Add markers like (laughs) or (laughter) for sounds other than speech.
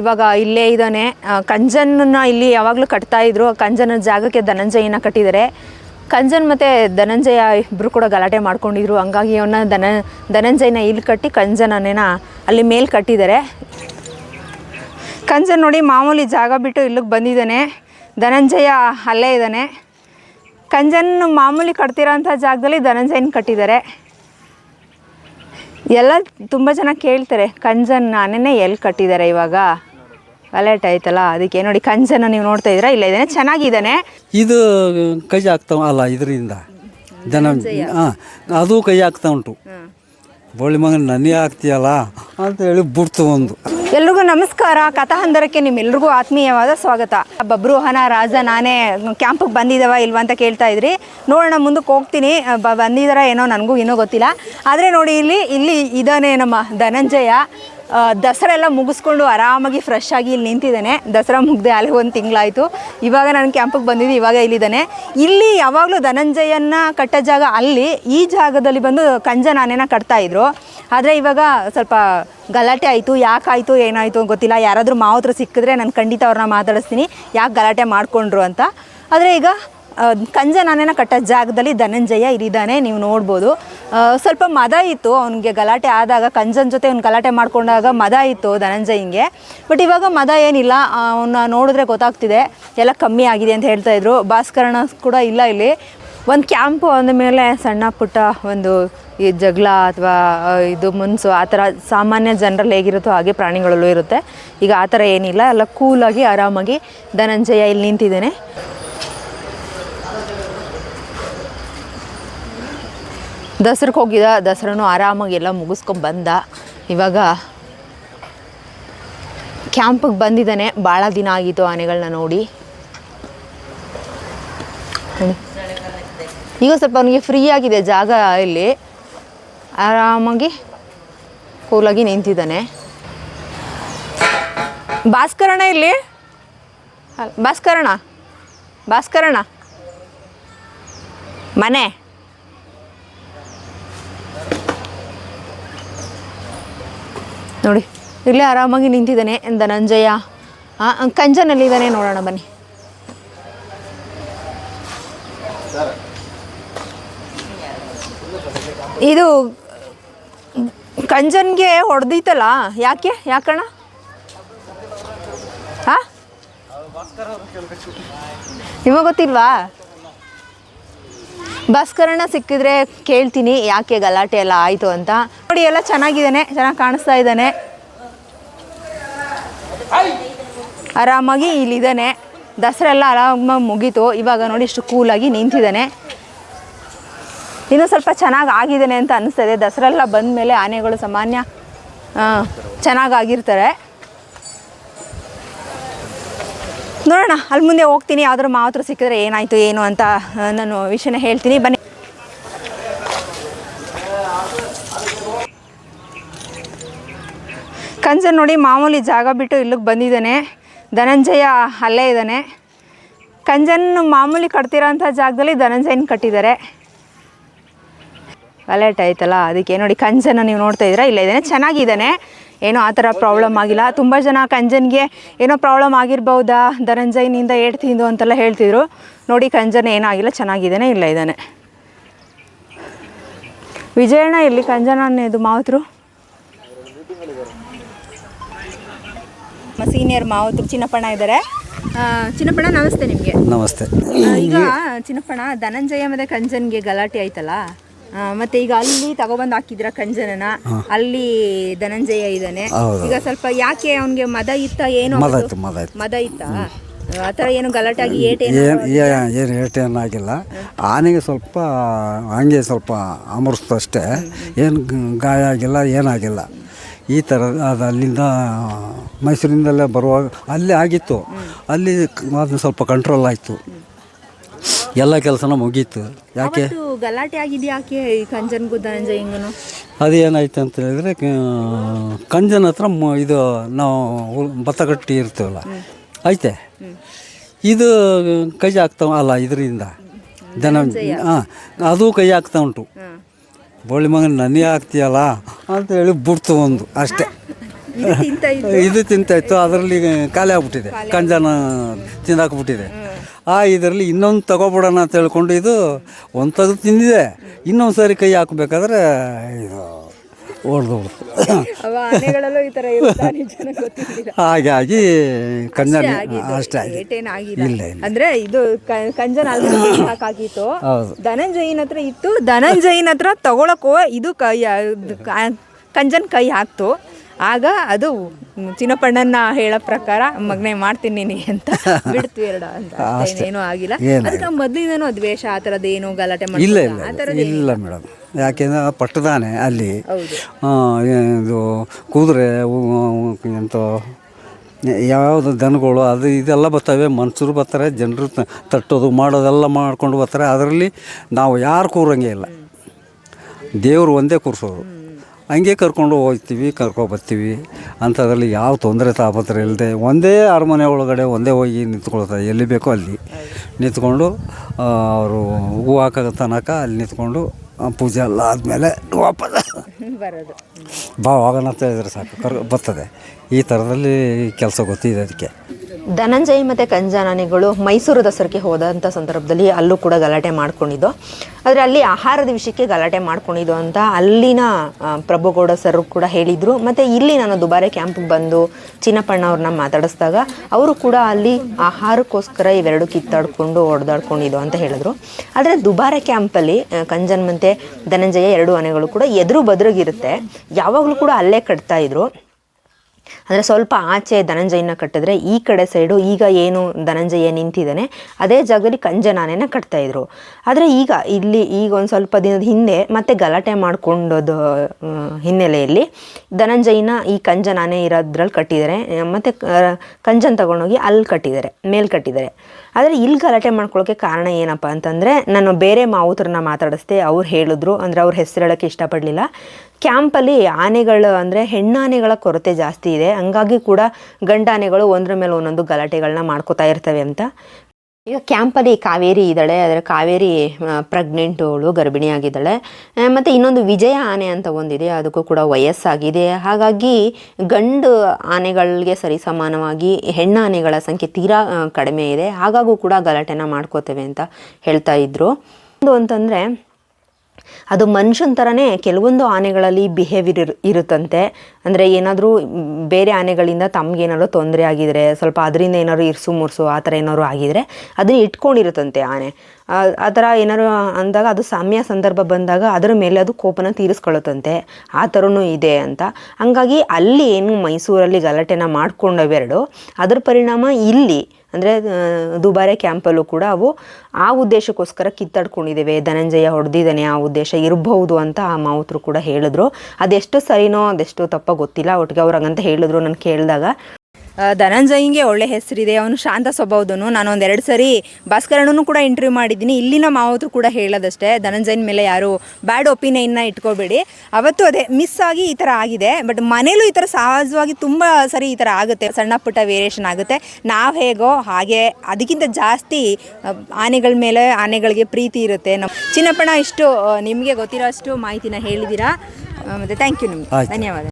ಇವಾಗ ಇಲ್ಲೇ ಇದ್ದಾನೆ. ಕಂಜನನ್ನು ಕಂಜನ್ನ ಇಲ್ಲಿ ಯಾವಾಗಲೂ ಕಟ್ತಾ ಇದ್ರು. ಕಂಜನ ಜಾಗಕ್ಕೆ ಧನಂಜಯನ ಕಟ್ಟಿದ್ದಾರೆ. ಕಂಜನ್ ಮತ್ತು ಧನಂಜಯ ಇಬ್ಬರು ಕೂಡ ಗಲಾಟೆ ಮಾಡ್ಕೊಂಡಿದ್ರು. ಹಂಗಾಗಿ ಅವನ್ನ ಧನ, ಧನಂಜಯನ ಇಲ್ಲಿ ಕಟ್ಟಿ ಕಂಜನನೇನ ಅಲ್ಲಿ ಮೇಲೆ ಕಟ್ಟಿದ್ದಾರೆ. ಕಂಜನ್ ನೋಡಿ ಮಾಮೂಲಿ ಜಾಗ ಬಿಟ್ಟು ಇಲ್ಲಿಗೆ ಬಂದಿದ್ದಾನೆ. ಧನಂಜಯ ಅಲ್ಲೇ ಇದ್ದಾನೆ. ಕಂಜನ್ ಮಾಮೂಲಿ ಕಟ್ತಿರೋಂಥ ಜಾಗದಲ್ಲಿ ಧನಂಜಯನ ಕಟ್ಟಿದ್ದಾರೆ. ಎಲ್ಲ ತುಂಬ ಜನ ಕೇಳ್ತಾರೆ, ಕಂಜನ್ ನಾನೇ ಎಲ್ಲಿ ಕಟ್ಟಿದ್ದಾರೆ ಇವಾಗ? ಗಲಾಟೆ ಆಯ್ತಲ್ಲ ಅದಕ್ಕೆ ನೋಡಿ ಕಂಜನ ನೀವು ನೋಡ್ತಾ ಇದ್ದೀರಾ? ಇಲ್ಲ ಇದ್ದಾನೆ ಚೆನ್ನಾಗಿದ್ದಾನೆ. ಇದು ಕೈ ಆಗ್ತಾವ ಅಲ್ಲ ಇದರಿಂದ. ಜನ ಹಾಂ ಅದು ಕೈ ಆಗ್ತಾ ಉಂಟು. ಬೋಳಿ ಮಗನ ನನಗೆ ಆಗ್ತೀಯಲ್ಲ ಅಂತ ಹೇಳಿ ಬಿಡ್ತು ಒಂದು. ಎಲ್ರಿಗೂ ನಮಸ್ಕಾರ. ಕಥಾಹಂದರಕ್ಕೆ ನಿಮ್ಮೆಲ್ರಿಗೂ ಆತ್ಮೀಯವಾದ ಸ್ವಾಗತ. ಬಬ್ರುಹನ ರಾಜ ನಾನೇ ಕ್ಯಾಂಪಿಗೆ ಬಂದಿದ್ದಾವ ಇಲ್ವಾ ಅಂತ ಕೇಳ್ತಾ ಇದ್ರಿ. ನೋಡೋಣ ಮುಂದಕ್ಕೆ ಹೋಗ್ತೀನಿ. ಬ ಬಂದಿದ್ದಾರ ಏನೋ ನನಗೂ ಇನ್ನೂ ಗೊತ್ತಿಲ್ಲ. ಆದರೆ ನೋಡಿ ಇಲ್ಲಿ ಇಲ್ಲಿ ಇದಾನೆ ನಮ್ಮ ಧನಂಜಯ. ದಸರಾ ಎಲ್ಲ ಮುಗಿಸ್ಕೊಂಡು ಆರಾಮಾಗಿ ಫ್ರೆಶ್ ಆಗಿ ಇಲ್ಲಿ ನಿಂತಿದ್ದಾನೆ. ದಸರಾ ಮುಗ್ದೆ ಅಲ್ಲಿ ಒಂದು ತಿಂಗಳಾಯಿತು. ಇವಾಗ ನಾನು ಕ್ಯಾಂಪಿಗೆ ಬಂದಿದ್ದು ಇವಾಗ ಇಲ್ಲಿದ್ದಾನೆ. ಇಲ್ಲಿ ಯಾವಾಗಲೂ ಧನಂಜಯನ ಕಟ್ಟ ಜಾಗ ಅಲ್ಲಿ, ಈ ಜಾಗದಲ್ಲಿ ಬಂದು ಕಂಜನಾನೇನ ಕಟ್ತಾ ಇದ್ರು. ಆದರೆ ಇವಾಗ ಸ್ವಲ್ಪ ಗಲಾಟೆ ಆಯಿತು. ಯಾಕಾಯಿತು ಏನಾಯಿತು ಗೊತ್ತಿಲ್ಲ. ಯಾರಾದರೂ ಮಾವತ್ರ ಸಿಕ್ಕಿದ್ರೆ ನಾನು ಖಂಡಿತ ಅವ್ರನ್ನ ಮಾತಾಡಿಸ್ತೀನಿ. ಯಾಕೆ ಗಲಾಟೆ ಮಾಡಿಕೊಂಡ್ರು ಅಂತ. ಆದರೆ ಈಗ ಕಂಜನಾನೇನ ಕಟ್ಟೋ ಜಾಗದಲ್ಲಿ ಧನಂಜಯ ಇಲ್ಲಿದ್ದಾನೆ ನೀವು ನೋಡ್ಬೋದು. ಸ್ವಲ್ಪ ಮದ ಇತ್ತು ಅವನಿಗೆ ಗಲಾಟೆ ಆದಾಗ, ಕಂಜನ್ ಜೊತೆ ಅವ್ನು ಗಲಾಟೆ ಮಾಡ್ಕೊಂಡಾಗ ಮದ ಇತ್ತು ಧನಂಜಯಂಗೆ. ಬಟ್ ಇವಾಗ ಮದ ಏನಿಲ್ಲ ಅವನ್ನ ನೋಡಿದ್ರೆ ಗೊತ್ತಾಗ್ತಿದೆ, ಎಲ್ಲ ಕಮ್ಮಿ ಆಗಿದೆ ಅಂತ ಹೇಳ್ತಾ ಇದ್ರು. ಭಾಸ್ಕರಣ ಕೂಡ ಇಲ್ಲ ಇಲ್ಲಿ. ಒಂದು ಕ್ಯಾಂಪು ಅಂದ ಮೇಲೆ ಸಣ್ಣ ಪುಟ್ಟ ಒಂದು ಈ ಜಗಳ ಅಥವಾ ಇದು ಮುನ್ಸು, ಆ ಥರ ಸಾಮಾನ್ಯ ಜನರಲ್ಲಿ ಹೇಗಿರುತ್ತೋ ಹಾಗೆ ಪ್ರಾಣಿಗಳಲ್ಲೂ ಇರುತ್ತೆ. ಈಗ ಆ ಥರ ಏನಿಲ್ಲ, ಎಲ್ಲ ಕೂಲಾಗಿ ಆರಾಮಾಗಿ ಧನಂಜಯ ಇಲ್ಲಿ ನಿಂತಿದ್ದೇನೆ. ದಸರಕ್ಕೆ ಹೋಗಿದ್ದ, ದಸರಾನು ಆರಾಮಾಗಿ ಎಲ್ಲ ಮುಗಿಸ್ಕೊಂಡು ಬಂದ. ಇವಾಗ ಕ್ಯಾಂಪಿಗೆ ಬಂದಿದ್ದಾನೆ. ಭಾಳ ದಿನ ಆಗಿತ್ತು ಆನೆಗಳನ್ನ ನೋಡಿ. ಈಗ ಸ್ವಲ್ಪ ಅವನಿಗೆ ಫ್ರೀ ಆಗಿದೆ ಜಾಗ ಇಲ್ಲಿ. ಆರಾಮಾಗಿ ಕೂಲಾಗಿ ನಿಂತಿದ್ದಾನೆ. ಭಾಸ್ಕರಣ ಇಲ್ಲಿ? ಭಾಸ್ಕರಣ ಭಾಸ್ಕರಣ ಮನೆ? ನೋಡಿ, ಇಲ್ಲೇ ಆರಾಮಾಗಿ ನಿಂತಿದ್ದಾನೆ ಧನಂಜಯ ಕಂಜನಲ್ಲಿದ್ದಾನೆ ನೋಡೋಣ ಬನ್ನಿ. ಇದು ಕಂಜನ್ಗೆ ಹೊಡೆದಿತ್ತಲ್ಲ ಯಾಕೆ, ಯಾಕಣ್ಣ? ಹಾಂ ನಿಮಗೆ ಗೊತ್ತಿಲ್ವಾ? ಭಾಸ್ಕರಣ ಸಿಕ್ಕಿದ್ರೆ ಕೇಳ್ತೀನಿ ಯಾಕೆ ಗಲಾಟೆ ಎಲ್ಲ ಆಯಿತು ಅಂತ. ನೋಡಿ, ಎಲ್ಲ ಚೆನ್ನಾಗಿದ್ದಾನೆ, ಚೆನ್ನಾಗಿ ಕಾಣಿಸ್ತಾ ಇದ್ದಾನೆ. ಆರಾಮಾಗಿ ಇಲ್ಲಿದ್ದಾನೆ. ದಸರಾ ಎಲ್ಲ ಆರಾಮಾಗಿ ಮುಗೀತು. ಇವಾಗ ನೋಡಿ, ಇಷ್ಟು ಕೂಲಾಗಿ ನಿಂತಿದ್ದಾನೆ. ಇನ್ನೂ ಸ್ವಲ್ಪ ಚೆನ್ನಾಗಿ ಆಗಿದ್ದಾನೆ ಅಂತ ಅನಿಸ್ತದೆ ದಸರಾ ಎಲ್ಲ ಬಂದ ಮೇಲೆ ಆನೆಗಳು ಸಾಮಾನ್ಯ ಚೆನ್ನಾಗಾಗಿರ್ತಾರೆ ನೋಡೋಣ, ಅಲ್ಲಿ ಮುಂದೆ ಹೋಗ್ತೀನಿ, ಯಾವ್ದಾದ್ರು ಮಾತ್ರ ಸಿಕ್ಕಿದ್ರೆ ಏನಾಯಿತು, ಏನು ಅಂತ ನಾನು ವಿಷಯನ ಹೇಳ್ತೀನಿ, ಬನ್ನಿ. ಕಂಜನ್ ನೋಡಿ, ಮಾಮೂಲಿ ಜಾಗ ಬಿಟ್ಟು ಇಲ್ಲಿಗೆ ಬಂದಿದ್ದಾನೆ. ಧನಂಜಯ ಅಲ್ಲೇ ಇದ್ದಾನೆ. ಕಂಜನ್ ಮಾಮೂಲಿ ಕಟ್ತಿರೋಂಥ ಜಾಗದಲ್ಲಿ ಧನಂಜಯನ ಕಟ್ಟಿದ್ದಾರೆ. ಗಲಾಟೆ ಆಯ್ತಲ್ಲ, ಅದಕ್ಕೆ ನೋಡಿ ಕಂಜನ ನೀವು ನೋಡ್ತಾ ಇದ್ದೀರಾ? ಇಲ್ಲೇ ಇದ್ದಾನೆ, ಚೆನ್ನಾಗಿದ್ದಾನೆ. ಏನೋ ಆ ಥರ ಪ್ರಾಬ್ಲಮ್ ಆಗಿಲ್ಲ. ತುಂಬ ಜನ ಕಂಜನ್ಗೆ ಏನೋ ಪ್ರಾಬ್ಲಮ್ ಆಗಿರ್ಬೋದಾ? ಧನಂಜಯನಿಂದ ಏಟ್ ತಿಂದು ಅಂತೆಲ್ಲ ಹೇಳ್ತಿದ್ರು. ನೋಡಿ ಕಂಜನ ಏನಾಗಿಲ್ಲ ಚೆನ್ನಾಗಿದ್ದಾನೆ ಇಲ್ಲ ಇದ್ದಾನೆ. ವಿಜಯಣ್ಣ ಇಲ್ಲಿ ಕಂಜನ ಇದು ಮಾವತರು? ಸೀನಿಯರ್ ಮಾವತರು ಚಿನ್ನಪ್ಪಣ್ಣ ಇದ್ದಾರೆ. ಆ, ಚಿನ್ನಪ್ಪಣ್ಣ ನಮಸ್ತೆ ನಿಮಗೆ. ನಮಸ್ತೆ. ಈಗ ಚಿನ್ನಪ್ಪಣ್ಣ ಧನಂಜಯ ಮತ್ತೆ ಕಂಜನ್ಗೆ ಗಲಾಟೆ ಆಯ್ತಲ್ಲ? ಮತ್ತೆ ಈಗ ಅಲ್ಲಿ ತಗೊಬಂದ್ ಹಾಕಿದ್ರ ಕಂಜನನ? ಅಲ್ಲಿ ಧನಂಜಯ ಇದ್ದಾನೆ. ಈಗ ಸ್ವಲ್ಪ ಯಾಕೆ ಅವನಿಗೆ ಮದ ಇತ್ತ ಏನು ಮದ? ಇತ್ತು ಮದ ಇತ್ತು. ಮದ ಇತ್ತ? ಆ ಥರ ಏನು ಗಲಾಟಾಗಿ ಏಟ್ ಏನು ಆಗಿಲ್ಲ ಏನು ಏಟು ಏನಾಗಿಲ್ಲ. ಆನೆಗೆ ಸ್ವಲ್ಪ ಹಂಗೆ ಸ್ವಲ್ಪ ಅಮರ್ಸ್ತು ಅಷ್ಟೇ. ಏನು ಗಾಯ ಆಗಿಲ್ಲ ಏನಾಗಿಲ್ಲ. ಈ ಥರ ಅದು ಅಲ್ಲಿಂದ ಮೈಸೂರಿಂದಲೇ ಬರುವಾಗ ಅಲ್ಲಿ ಆಗಿತ್ತು. ಅಲ್ಲಿ ಅದನ್ನ ಅದು ಸ್ವಲ್ಪ ಕಂಟ್ರೋಲ್ ಆಯಿತು. ಎಲ್ಲ ಕೆಲಸನ ಮುಗೀತು. ಯಾಕೆ? ಅವತ್ತು ಗಲಾಟೆ ಆಗಿದೆ ಯಾಕೆ ಈ ಕಂಜನ್ಗೂ ಧನಂಜಯಂಗೂ ಅದು ಏನಾಯ್ತು ಅಂತ ಹೇಳಿದ್ರೆ ಕಂಜನ್ ಹತ್ರ ಮ- ಇದು ನಾವು ಉ- ಭತ್ತ ಕಟ್ಟಿ ಇರ್ತೀವಲ್ಲ ಐತೆ ಇದು ಕೈ ಆಗ್ತಾವ ಅಲ್ಲ ಇದರಿಂದ. ಜನ ಹಾಂ ಅದು ಕೈ ಆಗ್ತಾ ಉಂಟು. ಬೋಳಿ ಮಗನ ನನಗೆ ಆಗ್ತೀಯಲ್ಲ ಅಂತ ಹೇಳಿ ಬಿಡ್ತು ಒಂದು ಅಷ್ಟೇ. ಇದು ತಿಂತ ಇದು ತಿಂತಾಯಿತ್ತು ಅದರಲ್ಲಿ ಖಾಲಿ ಆಗ್ಬಿಟ್ಟಿದೆ. ಕಂಜನ ತಿಂದಾಕ್ಬಿಟ್ಟಿದೆ. ಆ ಇದರಲ್ಲಿ ಇನ್ನೊಂದು ತಗೋಬಿಡೋಣ ಅಂತ ಹೇಳ್ಕೊಂಡು ಇದು ಒಂದು ತೆಗೆದು ತಿಂದಿದೆ. ಇನ್ನೊಂದು ಸಾರಿ ಕೈ ಹಾಕಬೇಕಾದ್ರೆ ಇದು ಹೊಡೆದು ಗೊತ್ತಿಲ್ಲ. ಹಾಗೆ ಆಗಿ ಕಂಜನ ಅಷ್ಟೇ ಇಲ್ಲ ಅಂದ್ರೆ ಇದು ಕಂಜನ ಹೌದು. ಧನಂಜಯನ್ ಹತ್ರ ಇತ್ತು. ಧನಂಜಯನ ಹತ್ರ ತಗೊಳಕ್ಕೋ ಇದು ಕೈ ಕಂಜನ್ ಕೈ ಹಾಕ್ತು. ಆಗ ಅದು ಚಿನ್ನಪ್ಪಣ್ಣನ ಹೇಳೋ ಪ್ರಕಾರ ಮಗ್ನೆ ಮಾಡ್ತೀನಿ ನೀನು ಅಂತ (laughs) ಬಿಡ್ತು ಎರಡ ಅಂತ. ಏನೂ ಆಗಿಲ್ಲ. ಅದಕ್ಕೆ ಮೊದಲಿಂದನೂ ದ್ವೇಷ ಆ ಥರದ್ದೇನು ಗಲಾಟೆ ಇಲ್ಲ ಇಲ್ಲ ಆ ಇಲ್ಲ. ಇಲ್ಲ ಮೇಡಮ್. ಯಾಕೆಂದ್ರೆ ಪಟ್ಟದಾನೆ ಅಲ್ಲಿ. ಇದು ಕುದುರೆ ಎಂತ ಯಾವುದು ದನಗಳು ಅದು ಇದೆಲ್ಲ ಬರ್ತವೆ. ಮನುಷ್ಯರು ಬರ್ತಾರೆ ಜನರು ತಟ್ಟೋದು ಮಾಡೋದೆಲ್ಲ ಮಾಡ್ಕೊಂಡು ಬರ್ತಾರೆ. ಅದರಲ್ಲಿ ನಾವು ಯಾರು ಕೂರಂಗೆ ಇಲ್ಲ. ದೇವರು ಒಂದೇ ಕೂರಿಸೋದು. ಹಂಗೆ ಕರ್ಕೊಂಡು ಹೋಗ್ತೀವಿ ಕರ್ಕೊಂಡು ಬರ್ತೀವಿ. ಅಂಥದ್ರಲ್ಲಿ ಯಾವ ತೊಂದರೆ ತಾಪತ್ರ ಇಲ್ಲದೆ ಒಂದೇ ಅರಮನೆ ಒಳಗಡೆ ಒಂದೇ ಹೋಗಿ ನಿಂತ್ಕೊಳ್ತಾರೆ. ಎಲ್ಲಿ ಬೇಕೋ ಅಲ್ಲಿ. ನಿಂತ್ಕೊಂಡು ಅವರು ಹೂ ಹಾಕೋ ತನಕ ಅಲ್ಲಿ ನಿಂತ್ಕೊಂಡು ಪೂಜೆ ಎಲ್ಲ ಆದಮೇಲೆ ವಾಪಸ್ ಬರೋದು. ಬಾ ಹೋಗೋಣ ಅಂತ ಹೇಳಿದ್ರೆ ಸಾಕು. ಕರ್ ಬರ್ತದೆ. ಈ ಥರದಲ್ಲಿ ಕೆಲಸ ಗೊತ್ತಿದೆ ಅದಕ್ಕೆ. ಧನಂಜಯ್ ಮತ್ತು ಕಂಜಾನಾನಿಗಳು ಮೈಸೂರು ದಸರಾಕ್ಕೆ ಹೋದಂಥ ಸಂದರ್ಭದಲ್ಲಿ ಅಲ್ಲೂ ಕೂಡ ಗಲಾಟೆ ಮಾಡ್ಕೊಂಡಿದ್ದು. ಆದರೆ ಅಲ್ಲಿ ಆಹಾರದ ವಿಷಯಕ್ಕೆ ಗಲಾಟೆ ಮಾಡ್ಕೊಂಡಿದ್ದು ಅಂತ ಅಲ್ಲಿನ ಪ್ರಭುಗೌಡ ಸರ್ ಕೂಡ ಹೇಳಿದರು. ಮತ್ತು ಇಲ್ಲಿ ನಾನು ದುಬಾರೆ ಕ್ಯಾಂಪ್ಗೆ ಬಂದು ಚಿನ್ನಪ್ಪಣ್ಣ ಅವ್ರನ್ನ ಮಾತಾಡಿಸಿದಾಗ ಅವರು ಕೂಡ ಅಲ್ಲಿ ಆಹಾರಕ್ಕೋಸ್ಕರ ಇವೆರಡು ಕಿತ್ತಾಡ್ಕೊಂಡು ಹೊಡೆದಾಡ್ಕೊಂಡಿದ್ದು ಅಂತ ಹೇಳಿದ್ರು. ಆದರೆ ದುಬಾರೆ ಕ್ಯಾಂಪಲ್ಲಿ ಕಂಜನ್ ಮತ್ತು ಧನಂಜಯ ಎರಡು ಆನೆಗಳು ಕೂಡ ಎದುರು ಬದ್ರಿಗಿರುತ್ತೆ. ಯಾವಾಗಲೂ ಕೂಡ ಅಲ್ಲೇ ಕಟ್ತಾ ಇದ್ರು. ಅಂದರೆ ಸ್ವಲ್ಪ ಆಚೆ ಧನಂಜಯನ ಕಟ್ಟಿದ್ರೆ ಈ ಕಡೆ ಸೈಡು ಈಗ ಏನು ಧನಂಜಯ ನಿಂತಿದ್ದಾನೆ, ಅದೇ ಜಾಗದಲ್ಲಿ ಕಂಜನಾನೆನ ಕಟ್ತಾ ಇದ್ರು. ಆದರೆ ಈಗ ಇಲ್ಲಿ ಈಗ ಒಂದು ಸ್ವಲ್ಪ ದಿನದ ಹಿಂದೆ ಮತ್ತೆ ಗಲಾಟೆ ಮಾಡ್ಕೊಂಡೋದು ಹಿನ್ನೆಲೆಯಲ್ಲಿ ಧನಂಜಯನ ಈ ಕಂಜನಾನೆ ಇರೋದ್ರಲ್ಲಿ ಕಟ್ಟಿದ್ದಾರೆ. ಮತ್ತು ಕಂಜನ್ ತಗೊಂಡೋಗಿ ಅಲ್ಲಿ ಕಟ್ಟಿದ್ದಾರೆ, ಮೇಲ್ ಕಟ್ಟಿದ್ದಾರೆ. ಆದರೆ ಇಲ್ಲಿ ಗಲಾಟೆ ಮಾಡ್ಕೊಳ್ಳೋಕ್ಕೆ ಕಾರಣ ಏನಪ್ಪ ಅಂತಂದರೆ, ನಾನು ಬೇರೆ ಮಾವುತರನ್ನ ಮಾತಾಡಿಸ್ದೆ ಅವ್ರು ಹೇಳಿದ್ರು, ಅಂದರೆ ಅವ್ರ ಹೆಸರು ಹೇಳೋಕ್ಕೆ ಇಷ್ಟಪಡಲಿಲ್ಲ. ಕ್ಯಾಂಪಲ್ಲಿ ಆನೆಗಳು ಅಂದರೆ ಹೆಣ್ಣಾನೆಗಳ ಕೊರತೆ ಜಾಸ್ತಿ ಇದೆ. ಹಂಗಾಗಿ ಕೂಡ ಗಂಡಾನೆಗಳು ಒಂದರ ಮೇಲೆ ಒಂದೊಂದು ಗಲಾಟೆಗಳನ್ನ ಮಾಡ್ಕೋತಾ ಇರ್ತವೆ ಅಂತ. ಈಗ ಕ್ಯಾಂಪಲ್ಲಿ ಕಾವೇರಿ ಇದ್ದಾಳೆ. ಅದರ ಕಾವೇರಿ ಪ್ರೆಗ್ನೆಂಟ್ ಅವಳು ಗರ್ಭಿಣಿಯಾಗಿದ್ದಾಳೆ. ಮತ್ತು ಇನ್ನೊಂದು ವಿಜಯ ಆನೆ ಅಂತ ಒಂದಿದೆ. ಅದಕ್ಕೂ ಕೂಡ ವಯಸ್ಸಾಗಿದೆ. ಹಾಗಾಗಿ ಗಂಡು ಆನೆಗಳಿಗೆ ಸರಿಸಮಾನವಾಗಿ ಹೆಣ್ಣು ಆನೆಗಳ ಸಂಖ್ಯೆ ತೀರಾ ಕಡಿಮೆ ಇದೆ. ಹಾಗಾಗೂ ಕೂಡ ಗಲಾಟೆನ ಮಾಡ್ಕೋತೇವೆ ಅಂತ ಹೇಳ್ತಾ ಇದ್ರು. ಅಂತಂದರೆ ಅದು ಮನುಷ್ಯನ ಥರನೇ ಕೆಲವೊಂದು ಆನೆಗಳಲ್ಲಿ ಬಿಹೇವಿಯರ್ ಇರು ಇರುತ್ತಂತೆ. ಅಂದರೆ ಏನಾದರೂ ಬೇರೆ ಆನೆಗಳಿಂದ ತಮಗೇನಾದ್ರು ತೊಂದರೆ ಆಗಿದರೆ, ಸ್ವಲ್ಪ ಅದರಿಂದ ಏನಾದ್ರು ಇರಿಸು ಮುರ್ಸು ಆ ಥರ ಏನಾದ್ರು ಆಗಿದರೆ ಅದನ್ನ ಇಟ್ಕೊಂಡಿರುತ್ತಂತೆ ಆನೆ. ಆ- ಥರ ಏನಾದ್ರು ಅಂದಾಗ ಅದು ಸಮಯ ಸಂದರ್ಭ ಬಂದಾಗ ಅದರ ಮೇಲೆ ಅದು ಕೋಪನ ತೀರಿಸ್ಕೊಳ್ಳುತ್ತಂತೆ. ಆ ಥರನೂ ಇದೆ ಅಂತ. ಹಂಗಾಗಿ ಅಲ್ಲಿ ಏನು ಮೈಸೂರಲ್ಲಿ ಗಲಾಟೆನ ಮಾಡ್ಕೊಂಡವೆರಡು, ಅದರ ಪರಿಣಾಮ ಇಲ್ಲಿ ಅಂದರೆ ದುಬಾರೆ ಕ್ಯಾಂಪಲ್ಲೂ ಕೂಡ ಅವು ಆ ಉದ್ದೇಶಕ್ಕೋಸ್ಕರ ಕಿತ್ತಾಡ್ಕೊಂಡಿದ್ದೇವೆ ಧನಂಜಯ ಹೊಡೆದಿದ್ದಾನೆ, ಆ ಉದ್ದೇಶ ಇರಬಹುದು ಅಂತ ಆ ಮಾವುತರು ಕೂಡ ಹೇಳಿದ್ರು. ಅದೆಷ್ಟು ಸರಿನೋ ಅದೆಷ್ಟು ತಪ್ಪ ಗೊತ್ತಿಲ್ಲ. ಒಟ್ಟಿಗೆ ಅವ್ರು ಹಂಗಂತ ಹೇಳಿದ್ರು. ನಾನು ಕೇಳಿದಾಗ ಧನಂಜಯ್ಗೆ ಒಳ್ಳೆ ಹೆಸರಿದೆ ಅವನು ಶಾಂತ ಸ್ವಭಾವದನು ನಾನು ಒಂದೆರಡು ಸರಿ ಭಾಸ್ಕರಣನು ಕೂಡ ಇಂಟರ್ವ್ಯೂ ಮಾಡಿದ್ದೀನಿ. ಇಲ್ಲಿನ ಮಾವುತರು ಕೂಡ ಹೇಳೋದಷ್ಟೇ ಧನಂಜಯನ ಮೇಲೆ ಯಾರು ಬ್ಯಾಡ್ ಒಪಿನಿಯನ್ನ ಇಟ್ಕೋಬೇಡಿ. ಅವತ್ತು ಅದೇ ಮಿಸ್ ಆಗಿ ಈ ಥರ ಆಗಿದೆ ಬಟ್ ಮನೇಲೂ ಈ ಥರ ಸಹಜವಾಗಿ ತುಂಬ ಸರಿ ಈ ಥರ ಆಗುತ್ತೆ. ಸಣ್ಣ ಪುಟ್ಟ ವೇರಿಯೇಷನ್ ಆಗುತ್ತೆ. ನಾವು ಹೇಗೋ ಹಾಗೆ ಅದಕ್ಕಿಂತ ಜಾಸ್ತಿ ಆನೆಗಳ ಮೇಲೆ ಆನೆಗಳಿಗೆ ಪ್ರೀತಿ ಇರುತ್ತೆ. ನಮ್ಮ ಚಿನ್ನಪ್ಪಣ್ಣ ಇಷ್ಟು ನಿಮಗೆ ಗೊತ್ತಿರೋ ಅಷ್ಟು ಮಾಹಿತಿನ ಹೇಳಿದ್ದೀರಾ? ಮತ್ತು ಥ್ಯಾಂಕ್ ಯು ನಿಮಗೆ. ಧನ್ಯವಾದ.